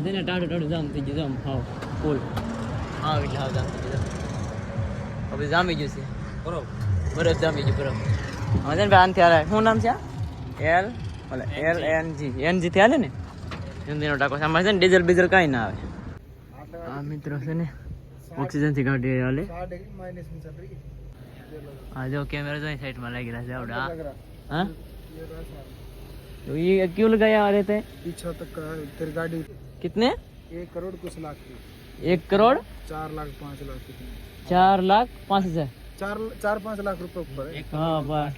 આજે ને ટાઢું ટાઢું જામ થઈ ગયું જામ હાવ ફૂલ હા એટલે હાવ જામ થઈ ગયું હવે જામી ગયું છે બરોબર બરફ જામી ગયું બરફ હવે છે ને ભાઈ આનથી હાલે શું નામ છે આ એલ ઓલે L N G N G થી હાલે ને હિન્દીનો ટાકો છે આમાં છે ને ડીઝલ બીઝલ કાંઈ ના આવે આ મિત્રો છે ને ઓક્સિજન થી ગાડી હાલે આ જો કેમેરા જો સાઈડમાં લાગી રહ્યા છે આવડા हाँ तो ये क्यों लगाया आ रहे थे पीछा तक का तेरी गाड़ी कितने एक करोड़ कुछ लाख की एक करोड़ चार लाख पाँच लाख की चार लाख पाँच हजार चार चार पाँच लाख रुपए ऊपर है हाँ बस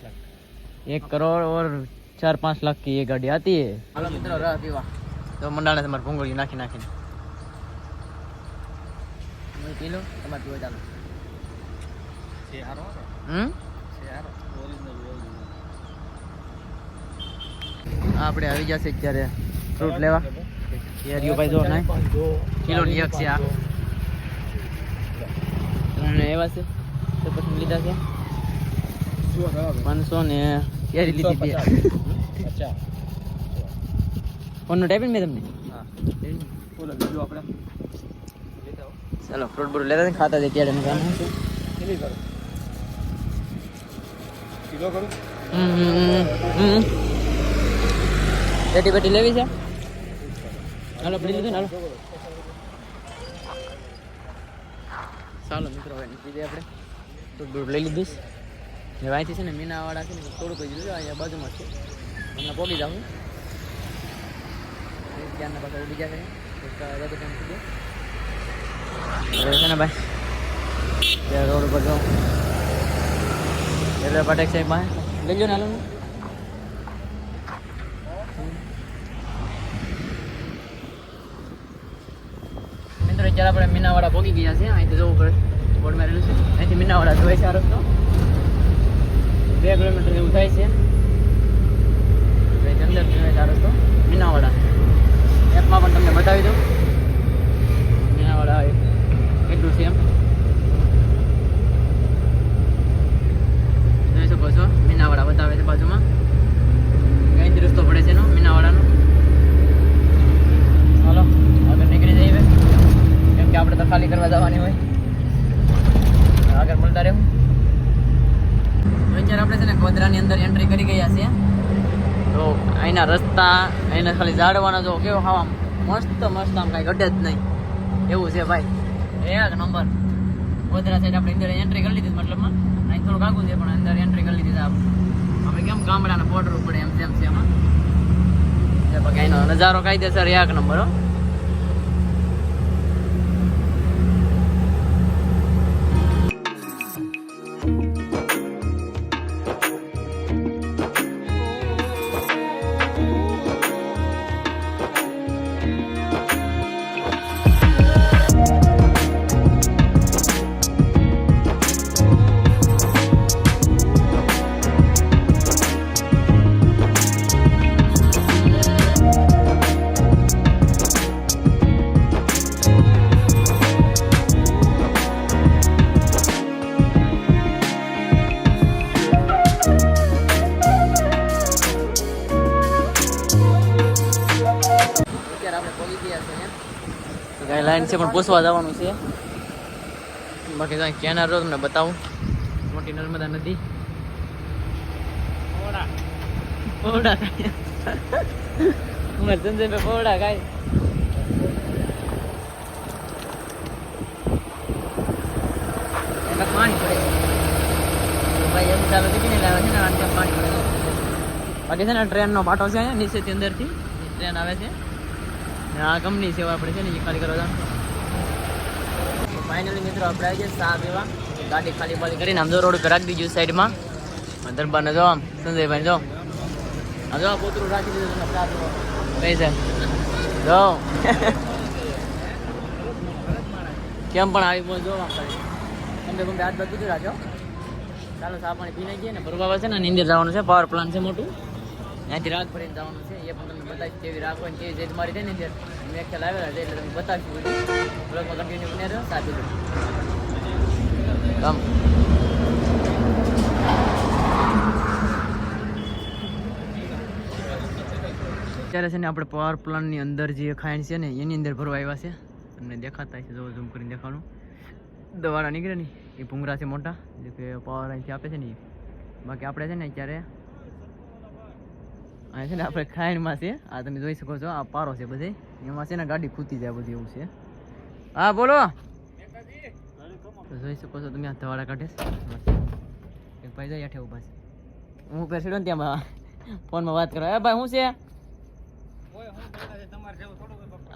एक करोड़ और चार पाँच लाख की ये गाड़ी आती है हेलो मित्रों रह पीवा તો મંડાણે તમારે ભૂંગળી નાખી નાખીને હું પી લો તમારે પીવો ચાલો હમ આપણે આવી જશે અત્યારે ફ્રૂટ લેવા એવા છે. લીધા છે. પાંચસો ને કેરી લીધી બે. ટાઈપિંગ મેં તમને? ચાલો ફ્રૂટ બ્રૂટ લેતા ખાતા હતા ત્યારે હમ હમ પેટી પેટી લેવી છે? હાલો પડી લીધું ને હાલો. ચાલો મિત્રો હવે નીકળી આપણે. લઈ લીધું છે. અહીંથી છે ને મીનાવાળા છે ને થોડુંક જ લીધું અહીંયા બાજુમાં છે. હમણાં પોગી જાઉં ત્યારના પાછા ઉડી ગયા એક વધુ ટાઈમ થઈ ગયો. છે ને ભાઈ રોડ ઉપર જાઉં. રેલવે પાટેક સાહેબ પાસે. જાઓ ને હાલો. અત્યારે આપણે મીનાવાડા પહોંચી ગયા છે. અહીંથી જવું પડે. બોર્ડ મારેલું છે. અહીંથી મીનાવાડા જોઈ છે આ રસ્તો. બે કિલોમીટર જેવું થાય છે. અંદર જોઈ છે આ રસ્તો. મીનાવાડા. એપમાં પણ તમને બતાવી દઉં. મીનાવાડા કેટલું છે એમ. જોઈ શકો છો. મીનાવાડા બતાવે છે બાજુમાં. અહીંથી રસ્તો પડે છે એનો, મીનાવાડાનો હાલો આગળ નીકળી જઈએ કેમ કે આપણે તો ખાલી કરવા જવાની હોય. આગળ મળતા રહેવું અત્યારે આપણે છે ને ગોધરાની અંદર એન્ટ્રી કરી ગયા છીએ. તો અહીંના રસ્તા, અહીંના ખાલી ઝાડવાના જો કેવો હવા મસ્ત મસ્ત આમ કાંઈ ઘટે જ નહીં. એવું છે ભાઈ. એક નંબર ગોધરા સાઈડ આપણે અંદર એન્ટ્રી કરી લીધી મતલબમાં. અહીં થોડું આગું છે, પણ અંદર એન્ટ્રી કરી લીધી આપણે આપણે કેમ ગામડાના બોર્ડર ઉપર એમ તેમ છે એમાં? બાકી અહીંનો નજારો કાયદેસર એક નંબર હો. છે પણ પૂછવા જવાનું છે. બાકી ત્યાં કેનાર રહો તમને બતાવું. મોટી નર્મદા નદી. પોવડા કાંઈ ઉમર સંજયભાઈ પોવડા કાંઈ પાણી પડે. ભાઈ એમ ચાલુ દીધી ને લાવે છે ને કેમ પાણી પડે. બાકી છે ને ટ્રેનનો પાટો છે અહીંયા નીચેથી અંદરથી. ટ્રેન આવે છે. આ કંપની સેવા આપણે છે ને એ ખાલી કરવા જવાનું. ફાઇનલી મિત્રો આપણે આવી ગયા સાહેબ એવા ગાડી ખાલી બાલી કરીને આમ તો રોડ ઉપર દીધું સાઈડમાં. દરબારને જો આમ સંજયભાઈ જો. આમ જો પોતરું રાખી દીધું કઈ છે? જો. કેમ પણ આવી ખાલી ગમે ગમે હાથ બધું રાખ્યો. ચાલો ચા પાણી પીને જઈએ ને, ભરવા છે ને નીંદર જવાનું છે પાવર પ્લાન્ટ છે મોટું. ત્યાંથી રાગ ભરીને જવાનું છે. એ પણ તમને બધા કેવી રાગ હોય ને કેવી જેજ મારી થાય ને ત્યારે મેં ખ્યાલ આવેલા છે એટલે તમને બતાવીશું બધું. બ્લોગમાં કમ. અત્યારે છે ને આપણે પાવર પ્લાન્ટની અંદર જે ખાંડ છે ને, એની અંદર ભરવા આવ્યા છે. તમને દેખાતા છે જો ઝૂમ કરીને દેખાડું દવાડા નીકળે ને, એ ભૂંગરા છે મોટા, જે કે પાવર અહીંથી આપે છે ને બાકી આપણે છે ને અત્યારે અહીં છે ને આપણે ખાંડમાં છે, આ તમે જોઈ શકો છો, આ પારો છે બધે. એમાં છે ને ગાડી ખૂતી જાય બધું એવું છે. હા બોલો. જોઈ શકો છો તમે આ ધવાડા કાઢે એક ભાઈ જાય હેઠે ઊભા છે. હું ઉપર સીડો ને ત્યાં ફોનમાં વાત કરો એ ભાઈ શું છે?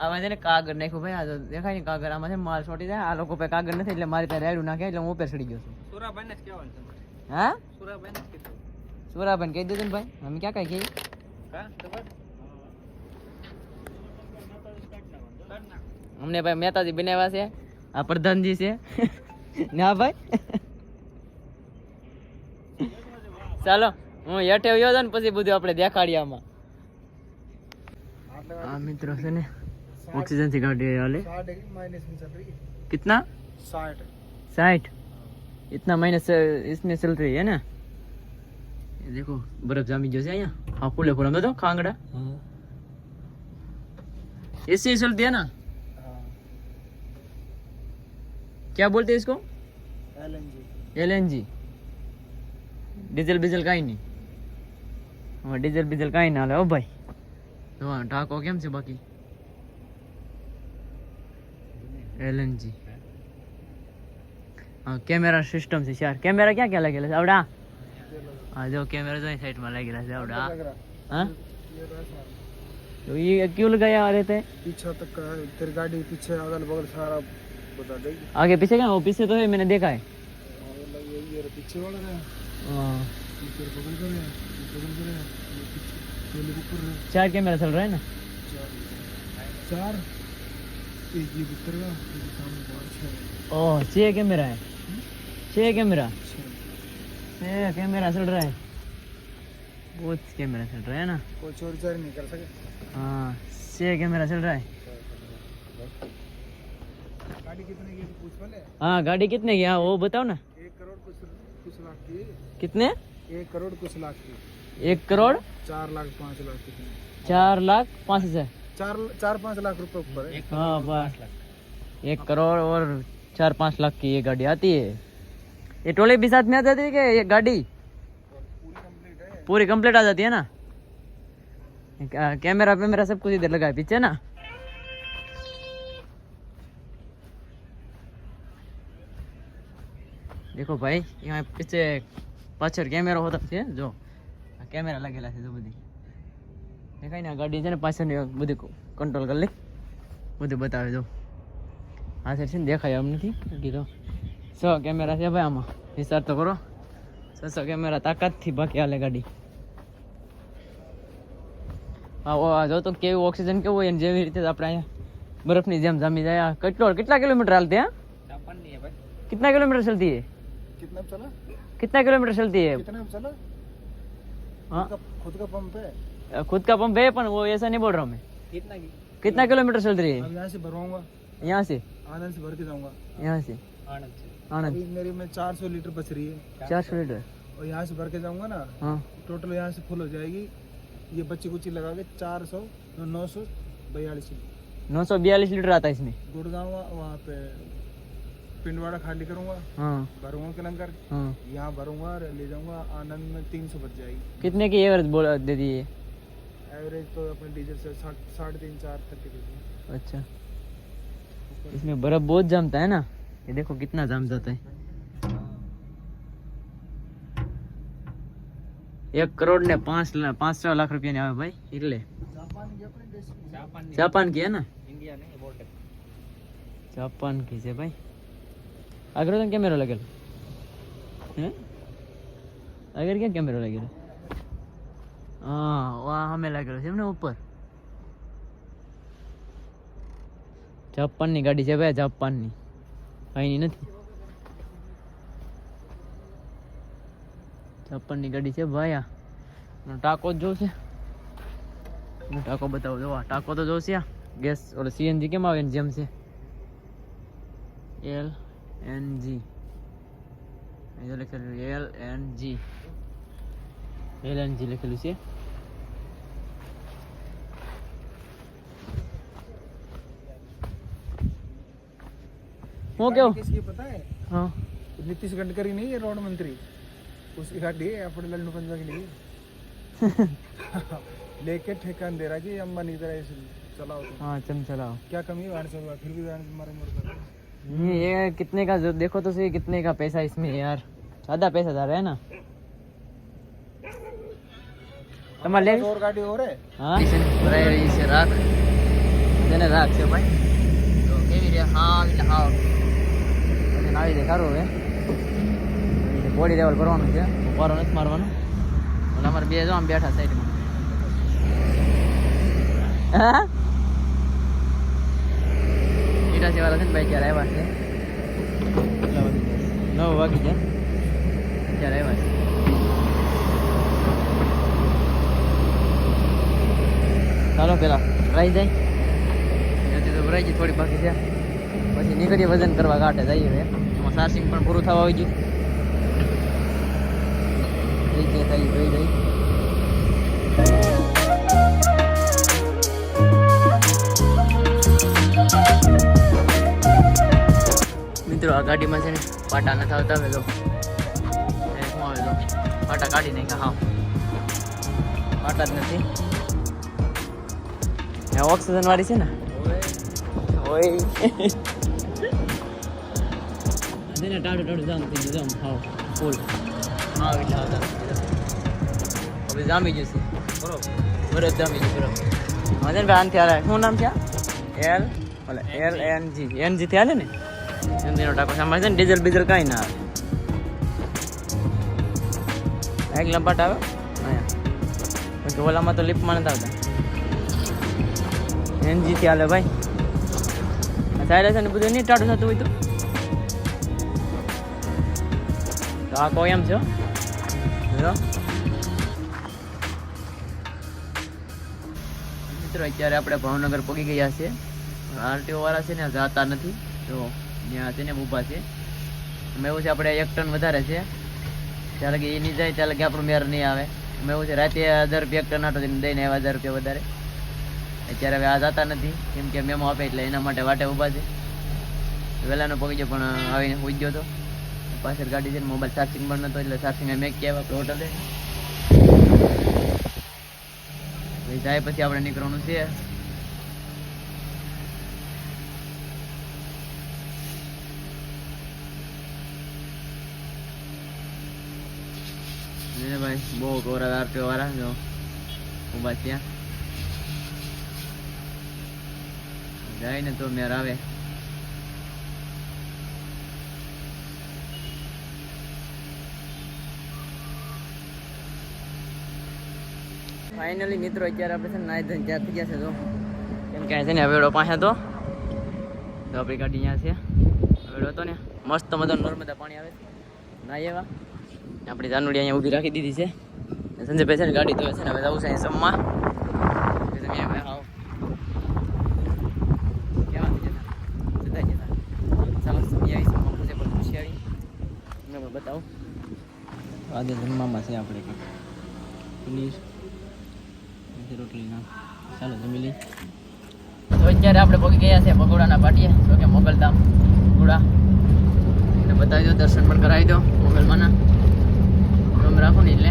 આમાં છે ને કાગળ નાખ્યું ભાઈ. આ દેખાય ને કાગળ. આમાં છે માલ છોટી જાય. આ લોકો પાસે કાગળ નથી એટલે મારી ત્યાં રેડું નાખે એટલે હું ઉપર ચડી ગયો છું. સુરાભાઈ ને કહેવાનું હા? સુરાભાઈ ને સુરાભાઈ કહી દીધું ને ભાઈ. અમે ક્યાં કઈ કહી હા અમને ભાઈ મહેતાજી બનાવ્યા છે આ પ્રધાનજી છે ના ભાઈ ચાલો હું હેઠે આવ્યો હતો ને પછી બધું આપણે દેખાડીએ આમાં આ મિત્રો છે ને ऑक्सीजन से गाड़ी वाले साठ डिग्री माइनस में चल रही है कितना साठ साठ इतना माइनस इसमें चल रही है ना ये देखो बर्फ जामी जो है यहाँ हाँ फूले फूल तो खांगड़ा हाँ इससे ही चलती है ना क्या बोलते हैं इसको? एल एन जी डीजल बीजल का ही नहीं। हाँ डीजल बीजल का ही ना ओ भाई। तो हाँ ठाक हो गया हमसे बाकी? एल एन जी हाँ कैमरा सिस्टम से यार कैमरा क्या क्या लगे आवड़ा। हाँ जो कैमरा जो साइड में लगे आवड़ा। हाँ? तो ये क्यों लगाया आ रहे थे? पीछे तक का तेरी गाड़ी पीछे अगल बगल सारा आगे पीछे क्या? वो पीछे तो है मैंने देखा है। पीछे वाला हाँ, रहा चार कैमरा चल रहा है ना? चार। एक ये भीतर का ये सामने पाँच छः ओह छः कैमरा है। छः कैमरा? छः छः कैमरा चल रहा है। बहुत कैमरा चल रहा है ना? कोई चोरी चारी नहीं कर सके। हाँ छः कैमरा चल रहा है। गाड़ी कितने की पूछ पहले? हाँ गाड़ी कितने की? हाँ वो बताओ ना। एक करोड़ कुछ कुछ लाख की। कितने? एक करोड़ कुछ लाख की। एक करोड़? चार लाख पाँच लाख की। चार लाख पाँच हज़ार। चार चार पाँच लाख रुपए ऊपर है। हाँ बस। एक करोड़ और चार पाँच लाख की ये गाड़ी आती है। ये टोले भी साथ में आ जाती है कि ये गाड़ी? पूरी कंप्लीट है। पूरी कंप्लीट आ जाती है ना? कैमरा वैमरा सब कुछ इधर लगा है पीछे ना? देखो भाई यहाँ पीछे પાછળ કેમેરો હોતા છે જો આ કેમેરા લાગેલા છે જો બધી દેખાય ને આ ગાડી છે ને પાછળની બધી કંટ્રોલ કરી લે બધું બતાવે જો આ સાઈડ છે ને દેખાય એમ નથી કીધું છ કેમેરા છે ભાઈ આમાં વિચાર તો કરો છસો કેમેરા તાકાતથી બાકી હાલે ગાડી હા ઓ આ જો તો કેવું ઓક્સિજન કેવું હોય ને જેવી રીતે આપણે અહીંયા બરફની જેમ જામી જાય આ કેટલો કેટલા કિલોમીટર હાલતી હા जापान नहीं है भाई कितना चलती है चला? कितना किलोमीटर चलती है? कितने चला? हाँ। खुद का पंप है। खुद का पंप है पर वो ऐसा नहीं बोल रहा हूँ मैं। कितना की? कितना किलोमीटर चल रही अब यहाँ से भरवाऊँगा। है यहाँ से? आनंद से भर के जाऊँगा। यहाँ से? आनंद से। आनंद। अभी मेरी में चार सौ लीटर बच रही है। चार सौ। लीटर? और यहाँ से भर के जाऊँगा ना हाँ। टोटल यहाँ से फुल हो जाएगी। ये बच्ची कुची लगा के चार सौ नौ सौ बयालीस नौ सौ बयालीस लीटर आता है इसमें। गुड़गांव वहाँ पे पिंडवाड़ा खाली करूँगा। हाँ। भरूँगा कलंकर। हाँ। यहाँ भरूँगा ले जाऊँगा आनंद में तीन सौ बच जाएगी। कितने की एवरेज बोल दे दी एवरेज तो अपने डीजल से साढ़े तीन चार तक के देती अच्छा। इसमें बर्फ़ बहुत जमता है ना? ये देखो कितना जम जाता है। एक करोड़ ने पाँच पाँच सौ लाख रुपया ने भाई इरले। जापान की है ना? इंडिया नहीं जापान की से भाई। આગળ તો કેમેરો લાગેલો હે આગળ ક્યાં કેમેરો લાગેલો હા વા સામે લાગેલો છે એમને ઉપર જાપાનની ગાડી છે ભાઈ જાપાનની અહીંની નથી જાપાનની ગાડી છે ભાઈ આ ટાકો જ જોશે ટાંકો બતાવું જો ટાંકો તો જોશે આ ગેસ ઓલો સીએનજી કેમ આવે જેમ છે એલ एन जी इधर लिख L N G L N G लिख लिखेલું છે वो क्या किसकी पता है? हाँ। नीतीश गडकरी नहीं है रोड मंत्री। उसकी गाड़ी है अपने लल्लू पंजा के लिए। लेके ठेका दे रहा कि अम्मा नहीं दे चलाओ हाँ चल चलाओ। क्या कमी है? वाहन से फिर भी वाहन मारे मोड़ कर रहे हो। ये ये कितने का जो देखो तो सही कितने का पैसा इसमें है यार ज्यादा पैसा जा रहा है ना તમારે લેવી और गाड़ी और है હા ભરાઈ રહી છે રાખ તેને રાખ છે ભાઈ તો કેવી રે હા એટલે હા પછી આવી જાય સારું હવે બોડી લેવલ કરવાનું છે ઉપારો નથી મારવાનો અને અમારે બે જો આમ બેઠા સાઈડમાં હા વાળા છે ને ભાઈ ત્યારે આવ્યા છે? નવ વાગી જાય ત્યારે આવ્યા છે. ચાલો પેલા ભરાઈ જાય. ત્યાંથી તો ભરાઈ જાય થોડી બાકી છે પછી નીકળીએ વજન કરવા કાંઠે જઈએ હવે. એમાં ચાર્જિંગ પણ પૂરું થવા આવી ગયું થઈ જાય થઈ જોઈ જઈ મિત્રો આ ગાડીમાં છે ને પાટા નથી આવતા હવે તો શું આવે તો? પાટા કાઢી નાખ્યા હા. પાટા જ નથી. એ ઓક્સિજન વાળી છે ને? ઓય. તેને ટાડું ટાડું જામ થઈ ગયું જામ હાવ ફૂલ. હા એટલે આવતા હવે જામી જશે બરોબર. બરોબર જામી જશે બરોબર. ને ભાઈ આનથી શું નામ છે એલ ઓલે L N G. N G થી હાલે ને? એનો ટાકો સાંભળે છે ને ડીઝલ બીઝલ કાંઈ ના આવે. એક લંબાટ આવે, અહીંયા. ઓલામાં તો લિફ્ટમાં નથી આવતા. એનજી હાલે ભાઈ. સાયલા છે ને બધું નહીં ટાટું થતું હોય તો. આ કોઈ એમ છે. મિત્રો, અત્યારે આપણે ભાવનગર પગી ગયા છે આરટીઓ વાળા છે ને જાતા નથી. તો ત્યાં છે ને ઊભા છે. એમાં એવું છે, આપણે એક ટન વધારે છે. ત્યારે કે એ નહીં જાય ત્યારે કે આપણું મેર નહીં આવે. એમાં એવું છે, રાતે હજાર રૂપિયા એક ટન આટો દઈને દઈને આવ્યા, હજાર રૂપિયા વધારે. અત્યારે હવે આ જતા નથી, કેમ કે મેમો આપે એટલે એના માટે વાટે ઊભા છે. વહેલાનો પગી પણ આવીને પૂછ ગયો હતો. પાછળ ગાડી છે મોબાઈલ ચાર્જિંગ પણ નતો, એટલે ચાર્જિંગ મેં કે આપણે હોટલે જાય પછી આપણે નીકળવાનું છે. ને ભાઈ, બહુ કોરા આરટીઓ no. જો. ઊભા છે ત્યાં. જાય ને તો મેર આવે. ફાઇનલી મિત્રો, અત્યારે આપણે છે ને નાઈ ધોઈને તૈયાર થઈ ગયા છે તો કેમ કે છે ને હવેડો પાસે તો તો આપણી ગાડી અહીંયા છે. હવેડો હતો ને. મસ્ત મજા નર્મદા પાણી આવે નાય એવા આપણી જાનુડી અહીંયા ઊભી રાખી દીધી છે. સંજયભાઈ છે ગાડી ધોવે છે ને હવે જવું છે અહીં સમમાં તમે આવો. બતાવો. આજે જમવામાં છે આપણે પનીર. રોટલી ચાલો, જમી તો અત્યારે આપણે પહોંચી ગયા છે ભગોડાના પાટીએ. તો કે મોગલધામ ગુડા એટલે બતાવી દો, દર્શન પણ કરાવી દો મોગલમાંના. તમે રાખો ને એટલે.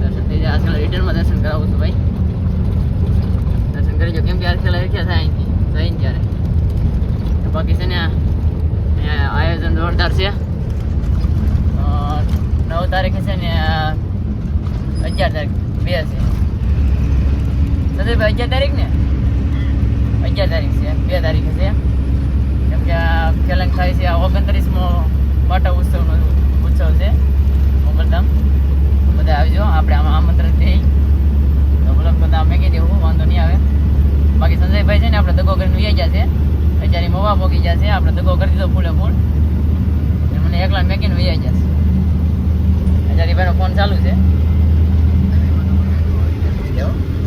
દર્શન થઈ જાય. આજકાલ રિટર્નમાં દર્શન કરાવું છું ભાઈ. દર્શન કરી જો કેમ કે આજકાલ ક્યાં થાય અહીંથી જઈને ત્યારે. બાકી છે ને આયોજન જોરદાર છે. નવ તારીખે છે ને અગિયાર તારીખ. બે છે. સંજયભાઈ, અગિયાર તારીખ ને? અગિયાર તારીખ છે. બે તારીખે છે. કેમ કે આ કેલંગ થાય છે. ઓગણત્રીસમો પાટા ઉત્સવનો ઉત્સવ છે. મોગલધામ બધા આવજો, આપણે આમાં આમંત્રણ છે. તો બ્લોગ બધા મેં કહી દેવું વાંધો નહીં આવે. બાકી સંજયભાઈ છે ને, આપણે દગો કરીને વ્યાઈ છે. અત્યારે મોવા પોગી ગયા છે. આપણે દગો કરી દીધો ફૂલે ફૂલ. મને એકલા મેકીને વ્યાઈ છે. અત્યારે ભાઈનો ફોન ચાલુ છે.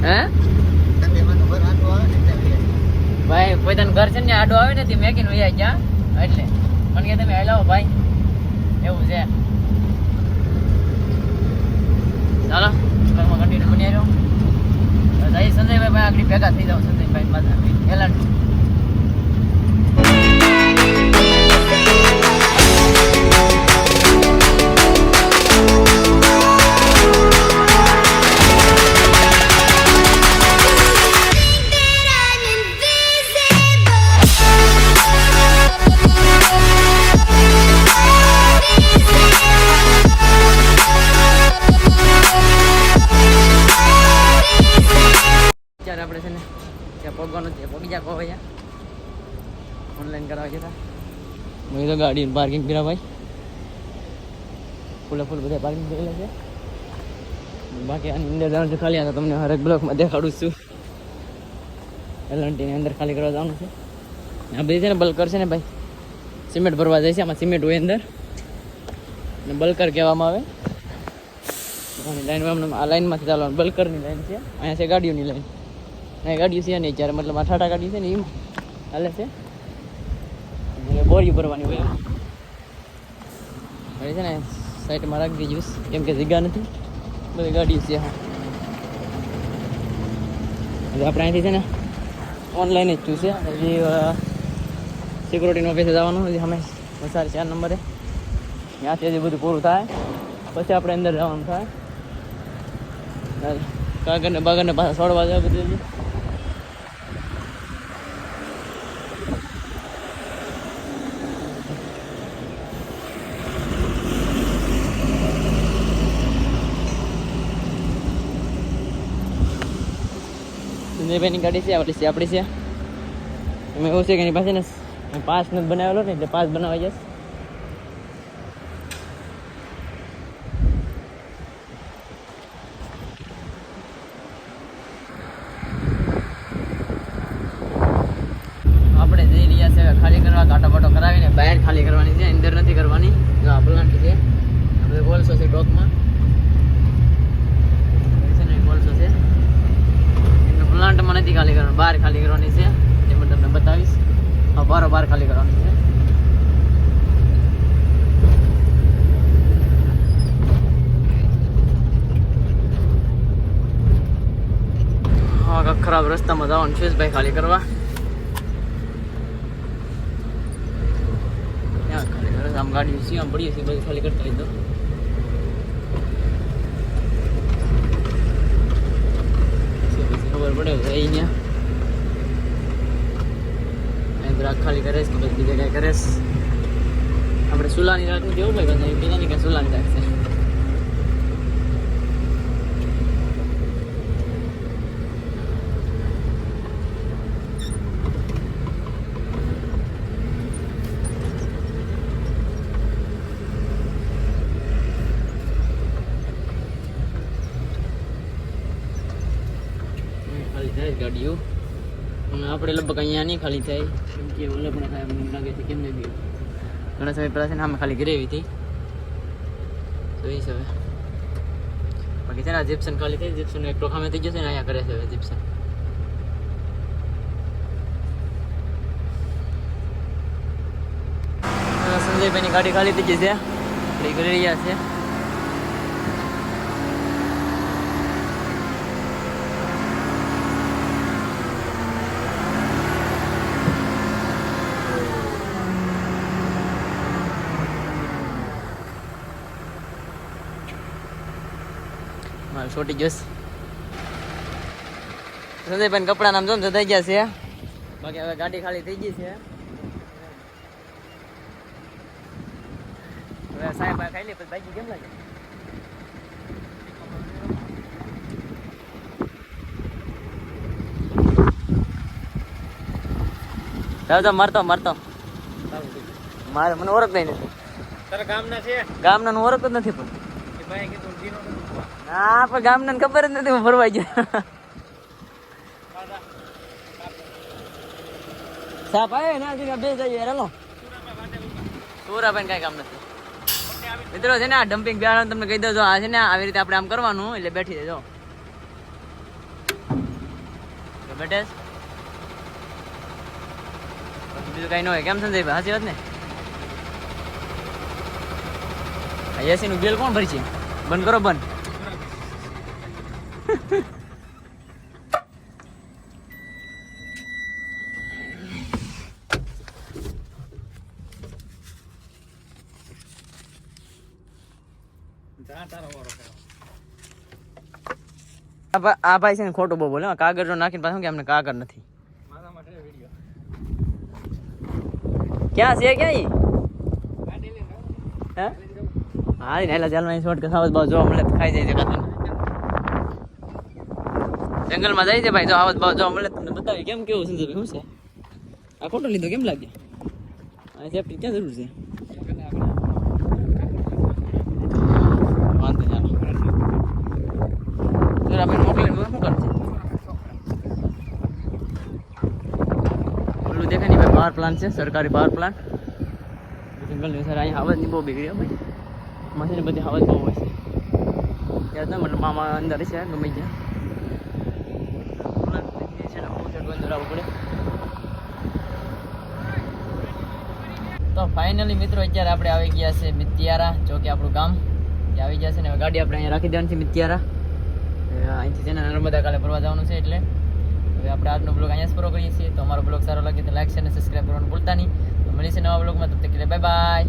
હે? ભાઈ, પોતાનું ઘર છે ને આડો આવે ને તે મેકીને વ્યાઈ ગયા. એટલે. મને કે તમે હાલાવો ભાઈ. એવું છે. ચાલો ઘરમાં કન્ટિન્યુ બની આવ્યો સંજયભાઈ આગળ ભેગા થઈ જાઓ સંજયભાઈ પાછા. એલાન પોકી જા કહો ભાઈ ઓનલાઈન કરાવવા જતા મેં તો ગાડી પાર્કિંગ કર્યા ભાઈ. ફૂલે બધા પાર્કિંગ કરેલા છે. બાકી આની અંદર જવાનું ખાલી, આ તમને હરેક બ્લોકમાં દેખાડું છું. એલએનટીની અંદર ખાલી કરવા જવાનું છે. આ બધી છે ને બલ્કર છે ને ભાઈ. સિમેન્ટ ભરવા જાય છે, આમાં સિમેન્ટ હોય અંદર. ને બલ્કર કહેવામાં આવે. લાઈનમાં આ લાઈનમાંથી ચાલવાનું બલ્કરની લાઈન છે. અહીંયા છે ગાડીઓની લાઈન અહીંયા ગાડીઓ છે નહીં જ્યારે મતલબ આ ઠાટા ગાડી છે ને એમ હાલે છે. એટલે બોરી ભરવાની હોય એમ. છે ને સાઈડમાં રાખી દીધું કેમ કે જગ્યા નથી. બધી ગાડી છે હા આપણે અહીંથી છે ને ઓનલાઈન જ છે હજી સિક્યુરિટીનો ઓફિસે જવાનું, હજી અમે વસાર ચાર નંબરે. ત્યાંથી હજી બધું પૂરું થાય. પછી આપણે અંદર જવાનું થાય. કાગળને બાગળને પાછા છોડવા જાય બધું સંજયભાઈની ગાડી છે આપણી છે આપણી છે. એમાં એવું છે કે એની પાસે ને પાસ નથી બનાવેલો ને, એટલે પાસ બનાવાઈ જશે આપણે જઈ રહ્યા છે ખાલી કરવા કાંટો બાટો કરાવીને બહાર ખાલી કરવાની છે અંદર નથી કરવાની જો આ પ્લાન્ટ છે આપણે કોલસો છે ટોપમાં છે ને કોલસો છે એનો પ્લાન્ટમાં નથી ખાલી કરવાનું બહાર ખાલી કરવાની છે જે હું તમને બતાવીશ આ બારો બાર ખાલી કરવાની છે હા કાંઈક ખરાબ રસ્તામાં જવાનું છે ભાઈ ખાલી કરવા. આમ ગાડી આમ પડી છે, બધું ખાલી કરતા લીધો ખબર પડે ભાઈ અહીંયા. અહીં રાખ ખાલી કરે કે પછી બીજે કાંઈ કરે આપણે સુલાની રાખવું કેવું ભાઈ બધા બીજાની કાંઈ સુલાની રાખશે છે ગાડીઓ અને આપણે લગભગ અહીંયા નહીં ખાલી થાય. કેમ કે ઓલે થાય મને લાગે છે કેમ નહીં ગયું. ઘણા સમય પહેલાં છે ને આમાં ખાલી ગરેવી હતી. તો એ છે હવે. બાકી છે ને જીપ્સન ખાલી થઈ જીપ્સન એક ટોખામાં થઈ જશે ને અહીંયા કરે છે હવે જીપ્સન. સંજયભાઈની ગાડી ખાલી થઈ ગઈ છે. આપણે ઘરે રહ્યા છે. છોટી જશ સંજયભાઈ કપડા નામ જો ને તો થઈ ગયા છે. બાકી હવે ગાડી ખાલી થઈ ગઈ છે. હવે સાહેબ ખાઈ લે પછી બાકી કેમ લાગે? તો મરતો મરતો. મારે મને ઓળખ નહીં. નથી તારા ગામના છે? ગામના ઓળખ જ નથી પણ. ભાઈ કીધું ના પણ ગામના ખબર જ નથી, હું ફરવા ગયા. સાપ આવે ના બે જઈએ, હેલો. સુરાભાઈ કઈ કામ નથી. મિત્રો, છે ને, આ ડમ્પિંગ બિહાર તમને કહી દઉં આ છે ને, આવી રીતે આપણે આમ કરવાનું, એટલે બેઠી જજો બેઠે બીજું કઈ ન હોય. કેમ સંજય સાચી વાત ને? એસી નું બિલ કોણ ભરી છે? બંધ કરો, બંધ. આ ભા- આ ભાઈ છે ને ખોટું બહુ બોલે. હો. કાગળ જો નાખીને પાછું કે અમને કાગળ નથી? મારા માટે વિડિયો ક્યાં છે ક્યાં ઈ? ગાડી લઈને આવો. હે? હા ઈ નાયલા ચાલમાં શોર્ટ કે સાવજ બાજુ જોવા મળે તો ખાઈ જાય છે. કાતું જંગલમાં જાય છે ભાઈ જો આવત બાવત જોવા મળે. તમને બતાવી કેમ કેવું સંજયભાઈ શું છે? આ ફોટો લીધો કેમ લાગે આ સેફટી ક્યાં જરૂર છે? વાંધો આપણે મોકલીને ઓલું દેખાય નહીં ભાઈ પાવર પ્લાન્ટ છે, સરકારી પાવર પ્લાન્ટ જંગલની સર અહીંયા હવાની બહુ બીગડી ભાઈ. મશીન બધી હવા બહુ હોય છે. ત્યાં મતલબ મામા અંદર છે, ગમે ત્યાં છે આવવું પડે તો ફાઇનલી મિત્રો અત્યારે આપણે આવી ગયા છે મિત્યારા, જો કે આપણું ગામ ત્યાં આવી ગયા છે ને ગાડી આપણે અહીંયા રાખી દેવાની છે મિત્યારા. અહીંથી છે ને નર્મદા કાલે ફરવા જવાનું છે એટલે. હવે આપણે આજનો બ્લોગ અહીંયા જ પૂરો કરીએ છીએ. તો અમારો બ્લોગ સારો લાગે તો લાઈક છે અને સબસ્ક્રાઈબ કરવાનું ભૂલતા નહીં. તો મળીશું નવા બ્લોગમાં તબ તક બાય બાય